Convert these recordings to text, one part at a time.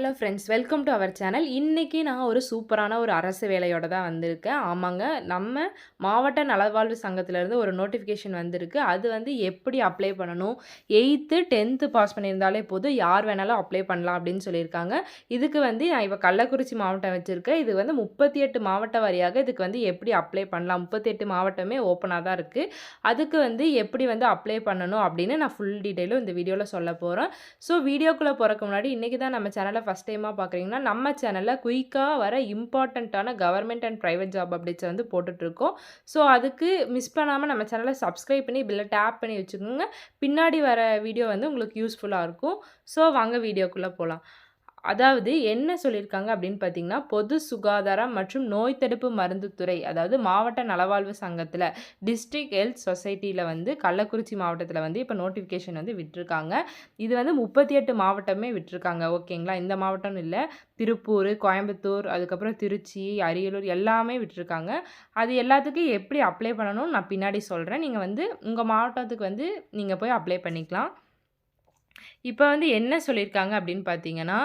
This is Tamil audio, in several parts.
Hello friends welcome to our channel இன்றைக்கி நான் ஒரு சூப்பரான ஒரு அரசு வேலையோட தான் வந்திருக்கேன். ஆமாங்க நம்ம மாவட்ட நலவாழ்வு சங்கத்திலேருந்து ஒரு நோட்டிஃபிகேஷன் வந்திருக்கு. அது வந்து எப்படி அப்ளை பண்ணணும்? எயித்து டென்த்து பாஸ் பண்ணியிருந்தாலே போதும். யார் வேணாலும் அப்ளை பண்ணலாம் அப்படின்னு சொல்லியிருக்காங்க. இதுக்கு வந்து நான் இப்போ கள்ளக்குறிச்சி மாவட்டம் வச்சுருக்கேன். இது வந்து முப்பத்தி எட்டு மாவட்ட வாரியாக இதுக்கு வந்து எப்படி அப்ளை பண்ணலாம்? முப்பத்தி எட்டு மாவட்டமே ஓப்பனாக தான் இருக்குது அதுக்கு வந்து எப்படி வந்து அப்ளை பண்ணணும் அப்படின்னு நான் ஃபுல் டீட்டெயிலும் இந்த வீடியோவில் சொல்ல போகிறேன் ஸோ வீடியோக்குள்ளே போகிறக்கு முன்னாடி இன்றைக்கி தான் நம்ம சேனலை ஃபஸ்ட் டைமாக பார்க்குறீங்கன்னா நம்ம சேனலில் குயிக்காக வர இம்பார்ட்டண்ட்டான government and private job updates வந்து போட்டுட்ருக்கோம். ஸோ அதுக்கு மிஸ் பண்ணாமல் நம்ம சேனலை சப்ஸ்கிரைப் பண்ணி பில்ல டேப் பண்ணி வச்சுக்கோங்க. பின்னாடி வர வீடியோ வந்து உங்களுக்கு யூஸ்ஃபுல்லாக இருக்கும். ஸோ வாங்க வீடியோக்குள்ளே போகலாம் அதாவது என்ன சொல்லியிருக்காங்க அப்படின்னு பார்த்தீங்கன்னா பொது சுகாதாரம் மற்றும் நோய் தடுப்பு மருந்துத்துறை அதாவது மாவட்ட நலவாழ்வு சங்கத்தில் டிஸ்ட்ரிக்ட் ஹெல்த் சொசைட்டியில் வந்து கள்ளக்குறிச்சி மாவட்டத்தில் வந்து இப்போ நோட்டிஃபிகேஷன் வந்து விட்டுருக்காங்க. இது வந்து முப்பத்தி எட்டு மாவட்டமே விட்டுருக்காங்க. ஓகேங்களா? இந்த மாவட்டம் இல்லை. திருப்பூர் கோயம்புத்தூர் அதுக்கப்புறம் திருச்சி அரியலூர் எல்லாமே விட்டுருக்காங்க. அது எல்லாத்துக்கும் எப்படி அப்ளை பண்ணணும்னு நான் பின்னாடி சொல்கிறேன் நீங்கள் வந்து உங்கள் மாவட்டத்துக்கு வந்து நீங்கள் போய் அப்ளை பண்ணிக்கலாம். இப்போ வந்து என்ன சொல்லியிருக்காங்க அப்படின்னு பார்த்தீங்கன்னா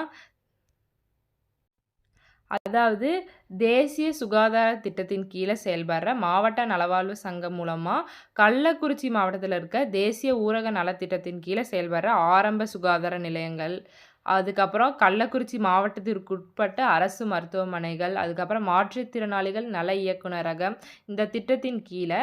அதாவது தேசிய சுகாதார திட்டத்தின் கீழே செயல்படுற மாவட்ட நலவாழ்வு சங்கம் மூலமாக கள்ளக்குறிச்சி மாவட்டத்தில் இருக்க தேசிய ஊரக நலத்திட்டத்தின் கீழே செயல்படுற ஆரம்ப சுகாதார நிலையங்கள் அதுக்கப்புறம் கள்ளக்குறிச்சி மாவட்டத்திற்கு உட்பட்ட அரசு மருத்துவமனைகள் அதுக்கப்புறம் மாற்றுத்திறனாளிகள் நல இயக்குநரகம் இந்த திட்டத்தின் கீழே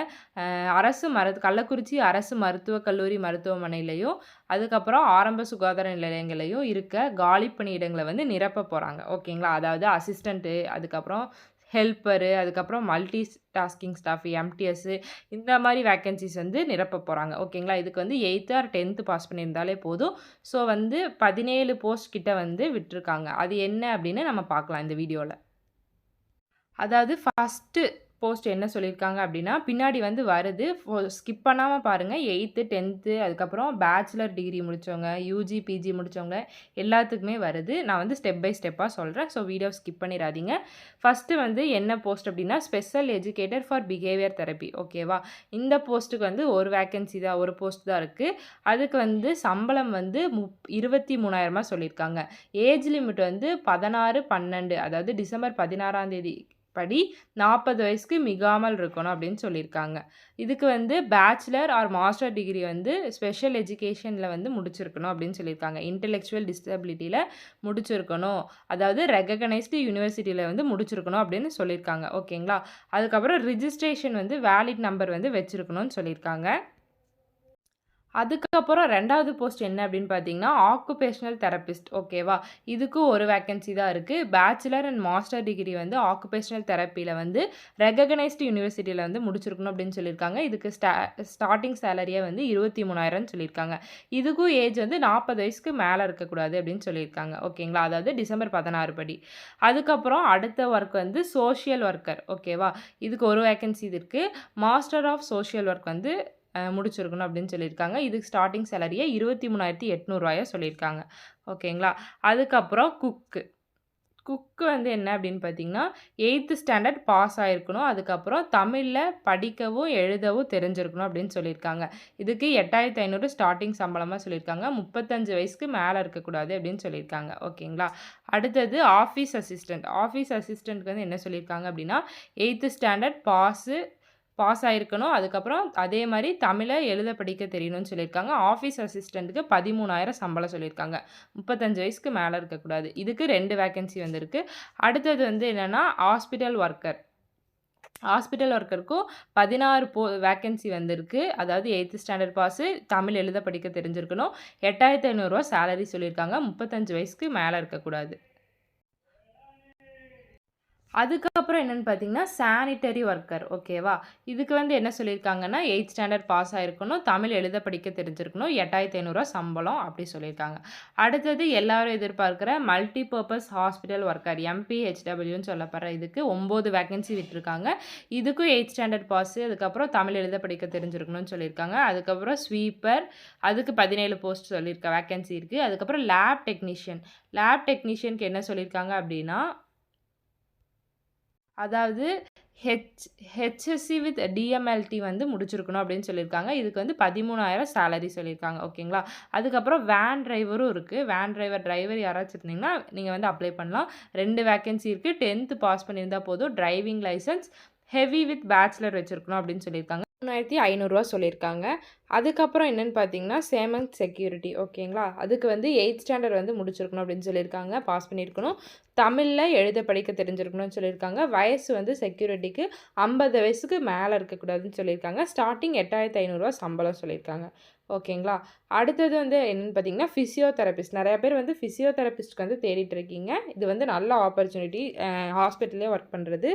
அரசு மரு கள்ளக்குறிச்சி அரசு மருத்துவக் கல்லூரி மருத்துவமனையிலையும் அதுக்கப்புறம் ஆரம்ப சுகாதார நிலையங்களையும் இருக்க காலி பணியிடங்களை வந்து நிரப்ப போகிறாங்க ஓகேங்களா? அதாவது அசிஸ்டண்ட்டு அதுக்கப்புறம் ஹெல்ப்பரு அதுக்கப்புறம் மல்டி டாஸ்கிங் ஸ்டாஃப் எம்டிஎஸ்ஸு இந்த மாதிரி வேக்கன்சிஸ் வந்து நிரப்ப போகிறாங்க ஓகேங்களா? இதுக்கு வந்து எயித்து ஆர் டென்த்து பாஸ் பண்ணியிருந்தாலே போதும். ஸோ வந்து பதினேழு போஸ்ட் கிட்ட வந்து விட்டுருக்காங்க. அது என்ன அப்படின்னு நம்ம பார்க்கலாம் இந்த வீடியோவில் அதாவது ஃபஸ்ட்டு போஸ்ட் என்ன சொல்லியிருக்காங்க அப்படின்னா பின்னாடி வந்து வருது. ஸ்கிப் பண்ணாமல் பாருங்கள் எயித்து டென்த்து அதுக்கப்புறம் பேச்சுலர் டிகிரி முடித்தவங்க யூஜி பிஜி முடித்தவங்க எல்லாத்துக்குமே வருது. நான் வந்து ஸ்டெப் பை ஸ்டெப்பாக சொல்கிறேன் ஸோ வீடியோ ஸ்கிப் பண்ணிடாதீங்க. ஃபஸ்ட்டு வந்து என்ன போஸ்ட் அப்படின்னா special educator for behaviour therapy ஓகேவா இந்த போஸ்ட்டுக்கு வந்து ஒரு வேக்கன்சி தான் ஒரு போஸ்ட் தான் இருக்குது அதுக்கு வந்து சம்பளம் வந்து முப் இருபத்தி மூணாயிரமாக சொல்லியிருக்காங்க ஏஜ் லிமிட் வந்து பதினாறு பன்னெண்டு அதாவது டிசம்பர் பதினாறாம் தேதி படி நாற்பது வயசுக்கு மிகாமல் இருக்கணும் அப்படின்னு சொல்லியிருக்காங்க. இதுக்கு வந்து பேச்சுலர் ஆர் மாஸ்டர் டிகிரி வந்து ஸ்பெஷல் எஜுகேஷனில் வந்து முடிச்சிருக்கணும் அப்படின்னு சொல்லியிருக்காங்க. இன்டெலெக்சுவல் டிசபிலிட்டியில் முடிச்சிருக்கணும். அதாவது ரெகக்னைஸ்டு யூனிவர்சிட்டியில் வந்து முடிச்சிருக்கணும் அப்படின்னு சொல்லியிருக்காங்க. ஓகேங்களா அதுக்கப்புறம் ரிஜிஸ்ட்ரேஷன் வந்து வேலிட் நம்பர் வந்து வச்சுருக்கணும்னு சொல்லியிருக்காங்க. அதுக்கப்புறம் ரெண்டாவது போஸ்ட் என்ன அப்படின்னு பார்த்தீங்கன்னா ஆக்குபேஷனல் தெரப்பிஸ்ட் ஓகேவா இதுக்கும் ஒரு வேக்கன்சி தான் இருக்குது பேச்சுலர் அண்ட் மாஸ்டர் டிகிரி வந்து ஆக்குபேஷனல் தெரப்பியில் வந்து ரெகக்னைஸ்டு யூனிவர்சிட்டியில் வந்து முடிச்சிருக்கணும் அப்படின்னு சொல்லியிருக்காங்க. இதுக்கு ஸ்டா ஸ்டார்டிங் சேலரியே வந்து இருபத்தி மூணாயிரம்னு சொல்லியிருக்காங்க. இதுக்கும் ஏஜ் வந்து நாற்பது வயசுக்கு மேலே இருக்கக்கூடாது அப்படின்னு சொல்லியிருக்காங்க. ஓகேங்களா அதாவது டிசம்பர் பதினாறு படி. அதுக்கப்புறம் அடுத்த ஒர்க் வந்து சோஷியல் ஒர்க்கர் ஓகேவா இதுக்கு ஒரு வேக்கன்சி இது இருக்குது மாஸ்டர் ஆஃப் சோஷியல் ஒர்க் வந்து முடிச்சிருக்கணும் அப்படின்னு சொல்லியிருக்காங்க. இதுக்கு ஸ்டார்டிங் சேலரியை இருபத்தி மூணாயிரத்தி எட்நூறுவாயாக சொல்லியிருக்காங்க. ஓகேங்களா? அதுக்கப்புறம் குக்கு குக்கு வந்து என்ன அப்படின்னு பார்த்தீங்கன்னா எயித்து ஸ்டாண்டர்ட் பாஸ் ஆகிருக்கணும் அதுக்கப்புறம் தமிழில் படிக்கவும் எழுதவும் தெரிஞ்சிருக்கணும் அப்படின்னு சொல்லியிருக்காங்க. இதுக்கு எட்டாயிரத்தி ஐநூறு ஸ்டார்டிங் சம்பளமாக சொல்லியிருக்காங்க. முப்பத்தஞ்சு வயசுக்கு மேலே இருக்கக்கூடாது அப்படின்னு சொல்லியிருக்காங்க. ஓகேங்களா? அடுத்தது ஆஃபீஸ் அசிஸ்டண்ட் ஆஃபீஸ் அசிஸ்டண்ட்க்கு வந்து என்ன சொல்லியிருக்காங்க அப்படின்னா எயித்து ஸ்டாண்டர்ட் பாஸு பாஸ் ஆகிருக்கணும் அதுக்கப்புறம் அதே மாதிரி தமிழை எழுத படிக்க தெரியணும்னு சொல்லியிருக்காங்க. ஆஃபீஸ் அசிஸ்டண்ட்டுக்கு பதிமூணாயிரம் சம்பளம் சொல்லியிருக்காங்க. முப்பத்தஞ்சு வயசுக்கு மேலே இருக்கக்கூடாது. இதுக்கு ரெண்டு வேக்கன்சி வந்திருக்கு. அடுத்தது வந்து என்னென்னா ஹாஸ்பிட்டல் ஒர்க்கர் ஹாஸ்பிட்டல் ஒர்க்கருக்கும் பதினாறு போ வேக்கன்சி வந்திருக்கு. அதாவது எயித்து ஸ்டாண்டர்ட் பாஸு தமிழ் எழுத படிக்க தெரிஞ்சிருக்கணும். எட்டாயிரத்தி ஐநூறுரூவா சேலரி சொல்லியிருக்காங்க. முப்பத்தஞ்சு வயசுக்கு மேலே இருக்கக்கூடாது. அதுக்கு அதுக்கப்புறம் என்னென்னு பார்த்தீங்கன்னா சானிட்டரி ஒர்க்கர் ஓகேவா இதுக்கு வந்து என்ன சொல்லியிருக்காங்கன்னா எயிட் ஸ்டாண்டர்ட் பாஸ் ஆகிருக்கணும் தமிழ் எழுத படிக்க தெரிஞ்சிருக்கணும் எட்டாயிரத்தி ஐநூறுரூவா சம்பளம் அப்படி சொல்லியிருக்காங்க. அடுத்தது எல்லாரும் எதிர்பார்க்குற மல்டி பர்பஸ் ஹாஸ்பிட்டல் ஒர்க்கர் எம்பிஹெச்டபிள்யூன்னு சொல்லப்படுற இதுக்கு ஒம்பது வேக்கன்சி விட்டுருக்காங்க. இதுக்கும் எயிட் ஸ்டாண்டர்ட் பாஸு அதுக்கப்புறம் தமிழ் எழுத படிக்க தெரிஞ்சிருக்கணும்னு சொல்லியிருக்காங்க. அதுக்கப்புறம் ஸ்வீப்பர் அதுக்கு பதினேழு போஸ்ட் சொல்லியிருக்க வேக்கன்சி இருக்குது அதுக்கப்புறம் லேப் டெக்னீஷியன் லேப் டெக்னீஷியனுக்கு என்ன சொல்லியிருக்காங்க அப்படின்னா அதாவது ஹெச் ஹெச்எஸ்சி வித் டிஎம்எல்டி வந்து முடிச்சிருக்கணும் அப்படின்னு சொல்லியிருக்காங்க. இதுக்கு வந்து பதிமூணாயிரம் சேலரி சொல்லியிருக்காங்க. ஓகேங்களா அதுக்கப்புறம் வேன் டிரைவரும் இருக்குது வேன் டிரைவர் டிரைவர் யாராச்சும் இருந்தீங்கன்னா நீங்கள் வந்து அப்ளை பண்ணலாம். ரெண்டு வேக்கன்சி இருக்குது டென்த்து பாஸ் பண்ணியிருந்தால் போதும். Driving licence heavy with bachelor வச்சுருக்கணும் அப்படின்னு சொல்லியிருக்காங்க. மூணாயிரத்தி ஐநூறுரூவா சொல்லியிருக்காங்க. அதுக்கப்புறம் என்னென்னு பார்த்தீங்கன்னா சேமந்த் செக்யூரிட்டி ஓகேங்களா? அதுக்கு வந்து எயித் ஸ்டாண்டர்ட் வந்து முடிச்சிருக்கணும் அப்படின்னு சொல்லியிருக்காங்க. பாஸ் பண்ணியிருக்கணும். தமிழில் எழுத படிக்க தெரிஞ்சிருக்கணும்னு சொல்லியிருக்காங்க. வயசு வந்து செக்யூரிட்டிக்கு ஐம்பது வயசுக்கு மேலே இருக்கக்கூடாதுன்னு சொல்லியிருக்காங்க. ஸ்டார்டிங் எட்டாயிரத்து ஐநூறுரூவா சம்பளம் சொல்லியிருக்காங்க. ஓகேங்களா? அடுத்தது வந்து என்னென்னு பார்த்தீங்கன்னா ஃபிசியோதெரபிஸ்ட் நிறையா பேர் வந்து ஃபிசியோதெரபிஸ்ட்க்கு வந்து தேடிட்டு இருக்கீங்க. இது வந்து நல்ல ஆப்பர்ச்சுனிட்டி ஹாஸ்பிட்டல்லே ஒர்க் பண்ணுறது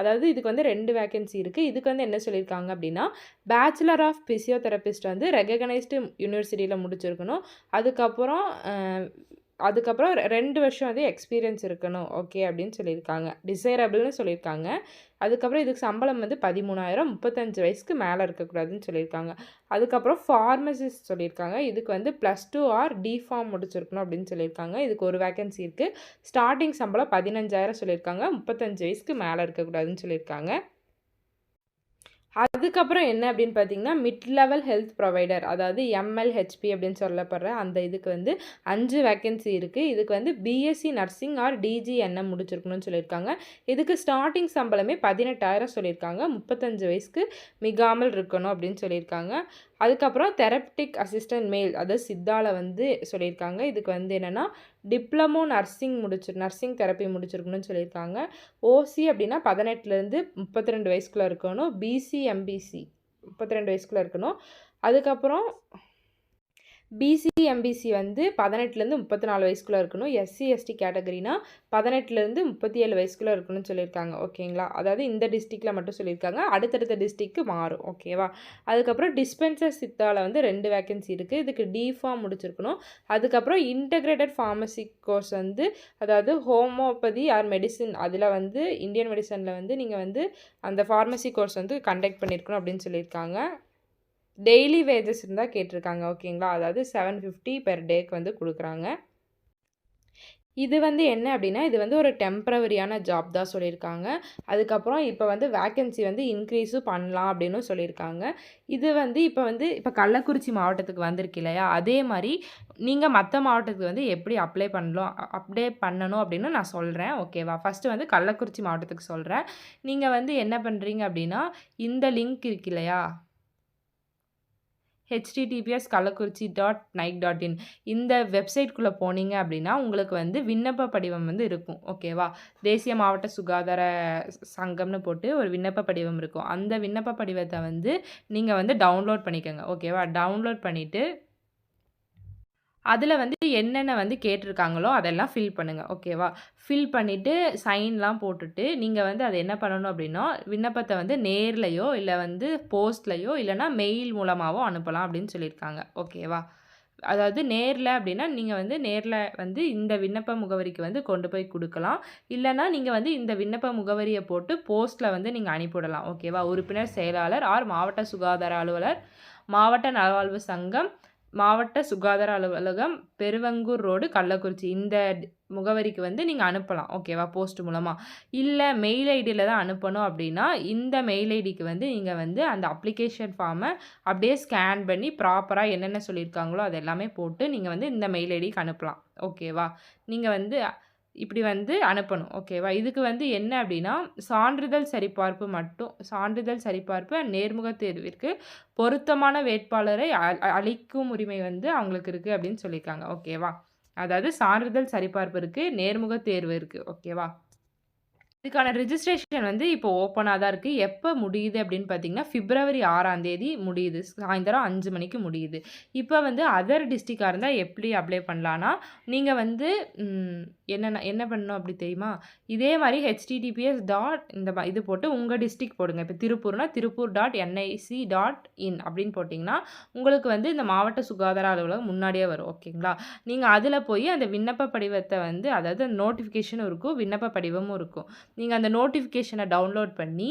அதாவது இதுக்கு வந்து ரெண்டு வேக்கன்சி இருக்குது இதுக்கு வந்து என்ன சொல்லியிருக்காங்க அப்படின்னா பேச்சுலர் ஆஃப் ஃபிசியோதெரபிஸ்ட் வந்து ரெகக்னைஸ்டு யூனிவர்சிட்டியில் முடிச்சிருக்கணும். அதுக்கப்புறம் அதுக்கப்புறம் ரெண்டு வருஷம் வந்து எக்ஸ்பீரியன்ஸ் இருக்கணும் ஓகே அப்படின்னு சொல்லியிருக்காங்க. டிசைரபிள்னு சொல்லியிருக்காங்க. அதுக்கப்புறம் இதுக்கு சம்பளம் வந்து பதிமூணாயிரம் முப்பத்தஞ்சு வயசுக்கு மேலே இருக்கக்கூடாதுன்னு சொல்லியிருக்காங்க. அதுக்கப்புறம் ஃபார்மசிஸ்ட் சொல்லியிருக்காங்க. இதுக்கு வந்து ப்ளஸ் டூ ஆர் டிஃபார்ம் முடிச்சிருக்கணும் அப்படின்னு சொல்லியிருக்காங்க. இதுக்கு ஒரு வேக்கன்சி இருக்குது ஸ்டார்டிங் சம்பளம் பதினஞ்சாயிரம் சொல்லியிருக்காங்க. முப்பத்தஞ்சு வயசுக்கு மேலே இருக்கக்கூடாதுன்னு சொல்லியிருக்காங்க. அதுக்கப்புறம் என்ன அப்படின்னு பார்த்தீங்கன்னா மிட் லெவல் ஹெல்த் ப்ரொவைடர் அதாவது எம்எல்ஹெச்பி அப்படின்னு சொல்லப்படுற அந்த இதுக்கு வந்து அஞ்சு வேக்கன்சி இருக்குது இதுக்கு வந்து பிஎஸ்சி நர்சிங் ஆர் டிஜிஎன்எம் முடிச்சிருக்கணும்னு சொல்லியிருக்காங்க. இதுக்கு ஸ்டார்டிங் சம்பளமே பதினெட்டாயிரம் சொல்லியிருக்காங்க. முப்பத்தஞ்சு வயசுக்கு மிகாமல் இருக்கணும் அப்படின்னு சொல்லியிருக்காங்க. அதுக்கப்புறம் தெரப்டிக் அசிஸ்டன்ட் மேல் அதாவது சித்தாவில் வந்து சொல்லியிருக்காங்க. இதுக்கு வந்து என்னென்னா டிப்ளமோ நர்சிங் முடிச்சு நர்சிங் தெரப்பி முடிச்சிருக்கணும்னு சொல்லியிருக்காங்க. ஓசி அப்படின்னா பதினெட்டுலேருந்து முப்பத்தி ரெண்டு வயசுக்குள்ளே இருக்கணும். பிசி எம்பிசி முப்பத்தி ரெண்டு வயசுக்குள்ளே இருக்கணும். அதுக்கப்புறம் பிசி எம்பிசி வந்து பதினெட்டுலேருந்து முப்பத்தி நாலு வயசுக்குள்ளே இருக்கணும். எஸ்சி எஸ்டி கேட்டகரினா பதினெட்டுலேருந்து முப்பத்தி ஏழு வயசுக்குள்ளே இருக்கணும்னு சொல்லியிருக்காங்க. ஓகேங்களா? அதாவது இந்த டிஸ்ட்ரிக்டில் மட்டும் சொல்லியிருக்காங்க. அடுத்தடுத்த டிஸ்ட்ரிக்கு மாறும். ஓகேவா? அதுக்கப்புறம் டிஸ்பென்சர் சித்தாவில் வந்து ரெண்டு வேக்கன்சி இருக்குது இதுக்கு டிஃபார்ம் முடிச்சிருக்கணும். அதுக்கப்புறம் இன்டகிரேட்டட் ஃபார்மசி கோர்ஸ் வந்து அதாவது ஹோமோபதி ஆர் மெடிசின் அதில் வந்து இந்தியன் மெடிசனில் வந்து நீங்கள் வந்து அந்த ஃபார்மசி கோர்ஸ் வந்து கண்டக்ட் பண்ணியிருக்கணும் அப்படின்னு சொல்லியிருக்காங்க. டெய்லி வேஜஸ் இருந்தால் கேட்டிருக்காங்க ஓகேங்களா? அதாவது செவன் ஃபிஃப்டி பெர் டேக்கு வந்து கொடுக்குறாங்க. இது வந்து என்ன அப்படின்னா இது வந்து ஒரு டெம்ப்ரவரியான ஜாப் தான் சொல்லியிருக்காங்க. அதுக்கப்புறம் இப்போ வந்து வேக்கன்சி வந்து இன்க்ரீஸும் பண்ணலாம் அப்படின்னு சொல்லியிருக்காங்க. இது வந்து இப்போ வந்து இப்போ கள்ளக்குறிச்சி மாவட்டத்துக்கு வந்திருக்கு இல்லையா? அதே மாதிரி நீங்கள் மற்ற மாவட்டத்துக்கு வந்து எப்படி அப்ளை பண்ணலாம் அப்ளை பண்ணணும் அப்படின்னு நான் சொல்கிறேன் ஓகேவா? ஃபஸ்ட்டு வந்து கள்ளக்குறிச்சி மாவட்டத்துக்கு சொல்கிறேன் நீங்கள் வந்து என்ன பண்ணுறீங்க அப்படின்னா இந்த லிங்க் இருக்கு இல்லையா? HTTPS Kallakurichi dot nic dot in இந்த வெப்சைட்குள்ளே போனீங்க அப்படின்னா உங்களுக்கு வந்து விண்ணப்ப படிவம் வந்து இருக்கும். ஓகேவா தேசிய மாவட்ட சுகாதார சங்கம்னு போட்டு ஒரு விண்ணப்ப படிவம் இருக்கும். அந்த விண்ணப்ப படிவத்தை வந்து நீங்கள் வந்து டவுன்லோட் பண்ணிக்கோங்க. ஓகேவா டவுன்லோட் பண்ணிவிட்டு அதில் வந்து என்னென்ன வந்து கேட்டிருக்காங்களோ அதெல்லாம் ஃபில் பண்ணுங்கள் ஓகேவா ஃபில் பண்ணிவிட்டு சைன்லாம் போட்டுட்டு நீங்கள் வந்து அதை என்ன பண்ணணும் அப்படின்னா விண்ணப்பத்தை வந்து நேர்லையோ இல்லை வந்து போஸ்ட்லையோ இல்லைனா மெயில் மூலமாகவோ அனுப்பலாம் அப்படின்னு சொல்லியிருக்காங்க ஓகேவா அதாவது நேரில் அப்படின்னா நீங்கள் வந்து நேரில் வந்து இந்த விண்ணப்ப முகவரிக்கு வந்து கொண்டு போய் கொடுக்கலாம். இல்லைனா நீங்கள் வந்து இந்த விண்ணப்ப முகவரியை போட்டு போஸ்ட்டில் வந்து நீங்கள் அனுப்பிவிடலாம் ஓகேவா உறுப்பினர் செயலாளர் ஆர் மாவட்ட சுகாதார அலுவலர் மாவட்ட நலவாழ்வு சங்கம் மாவட்ட சுகாதார அலுவலகம் பெருவங்கூர் ரோடு கள்ளக்குறிச்சி. இந்த முகவரிக்கு வந்து நீங்கள் அனுப்பலாம். ஓகேவா போஸ்ட் மூலமாக இல்லை மெயில் ஐடியில் தான் அனுப்பணும் அப்படின்னா இந்த மெயில் ஐடிக்கு வந்து நீங்கள் வந்து அந்த அப்ளிகேஷன் ஃபார்மை அப்படியே ஸ்கேன் பண்ணி ப்ராப்பராக என்னென்ன சொல்லியிருக்காங்களோ அது எல்லாமே போட்டு நீங்கள் வந்து இந்த மெயில் ஐடிக்கு அனுப்பலாம். ஓகேவா நீங்கள் வந்து இப்படி வந்து அனுப்பணும். ஓகேவா? இதுக்கு வந்து என்ன அப்படின்னா சான்றிதழ் சரிபார்ப்பு மட்டும் சான்றிதழ் சரிபார்ப்பு நேர்முக தேர்விற்கு பொருத்தமான வேட்பாளரை அளிக்கும் உரிமை வந்து அவங்களுக்கு இருக்குது அப்படின்னு சொல்லியிருக்காங்க. ஓகேவா? அதாவது சான்றிதழ் சரிபார்ப்பு இருக்குது நேர்முக தேர்வு இருக்குது ஓகேவா? இதுக்கான ரிஜிஸ்ட்ரேஷன் வந்து இப்போ ஓப்பனாக தான் இருக்குது எப்போ முடியுது அப்படின்னு பார்த்தீங்கன்னா பிப்ரவரி ஆறாம் தேதி முடியுது. சாயந்தரம் அஞ்சு மணிக்கு முடியுது. இப்போ வந்து அதர் டிஸ்ட்ரிக்டாக இருந்தால் எப்படி அப்ளை பண்ணலான்னா நீங்கள் வந்து என்னென்ன என்ன பண்ணணும் அப்படி தெரியுமா? இதே மாதிரி ஹெச்டிடிபிஎஸ் டாட் இந்த இது போட்டு உங்கள் டிஸ்ட்ரிக் போடுங்க. இப்போ திருப்பூர்னா Tiruppur dot NIC dot in அப்படின்னு போட்டிங்கன்னா உங்களுக்கு வந்து இந்த மாவட்ட சுகாதார அலுவலகம் முன்னாடியே வரும். ஓகேங்களா நீங்கள் அதில் போய் அந்த விண்ணப்ப படிவத்தை வந்து அதாவது நோட்டிஃபிகேஷனும் இருக்கும் விண்ணப்ப படிவமும் இருக்கும். நீங்கள் அந்த நோட்டிஃபிகேஷனை டவுன்லோட் பண்ணி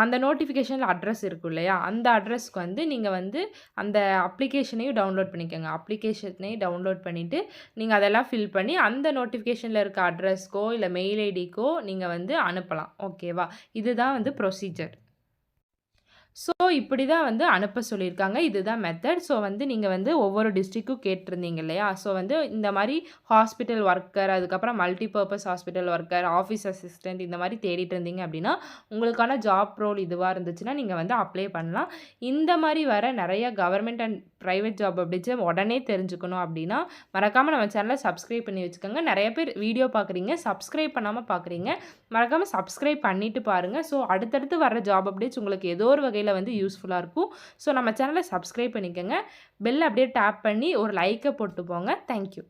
அந்த நோட்டிஃபிகேஷனில் அட்ரஸ் இருக்கும் இல்லையா? அந்த அட்ரஸ்க்கு வந்து நீங்கள் வந்து அந்த அப்ளிகேஷனையும் டவுன்லோட் பண்ணிக்கங்க. அப்ளிகேஷனையும் டவுன்லோட் பண்ணிவிட்டு நீங்கள் அதெல்லாம் ஃபில் பண்ணி அந்த நோட்டிஃபிகேஷனில் இருக்க அட்ரஸ்க்கோ, இல்லை மெயில் ஐடிக்கோ நீங்கள் வந்து அனுப்பலாம். ஓகேவா? இதுதான் வந்து ப்ரொசீஜர். ஸோ இப்படி தான் வந்து அனுப்ப சொல்லியிருக்காங்க. இதுதான் மெத்தட். ஸோ வந்து நீங்கள் வந்து ஒவ்வொரு டிஸ்ட்ரிக்கும் கேட்டிருந்தீங்க இல்லையா? ஸோ வந்து இந்த மாதிரி ஹாஸ்பிட்டல் ஒர்க்கர், அதுக்கப்புறம் multipurpose hospital worker, office assistant இந்த மாதிரி தேடிட்டு இருந்தீங்க அப்படின்னா, உங்களுக்கான ஜாப் ரோல் இதுவாக இருந்துச்சுன்னா, நீங்கள் வந்து அப்ளை பண்ணலாம். இந்த மாதிரி வர நிறைய கவர்மெண்ட் அண்ட் ப்ரைவேட் ஜாப் அப்படிச்சு உடனே தெரிஞ்சுக்கணும் அப்படின்னா, மறக்காமல் நம்ம சேனலை சப்ஸ்கிரைப் பண்ணி வச்சுக்கோங்க. நிறைய பேர் வீடியோ பார்க்குறீங்க, சப்ஸ்கிரைப் பண்ணாமல் பார்க்குறீங்க. மறக்காமல் சப்ஸ்கிரைப் பண்ணிட்டு பாருங்க. ஸோ அடுத்தடுத்து வர ஜாப் அப்டேட்ஸ் உங்களுக்கு ஏதோ ஒரு வகையில் வந்து யூஸ்ஃபுல்லா இருக்கும். ஸோ நம்ம சேனலை சப்ஸ்கிரைப் பண்ணிக்கங்க. பெல் அப்படியே டேப் பண்ணி ஒரு லைக்கை போட்டு போங்க. Thank you.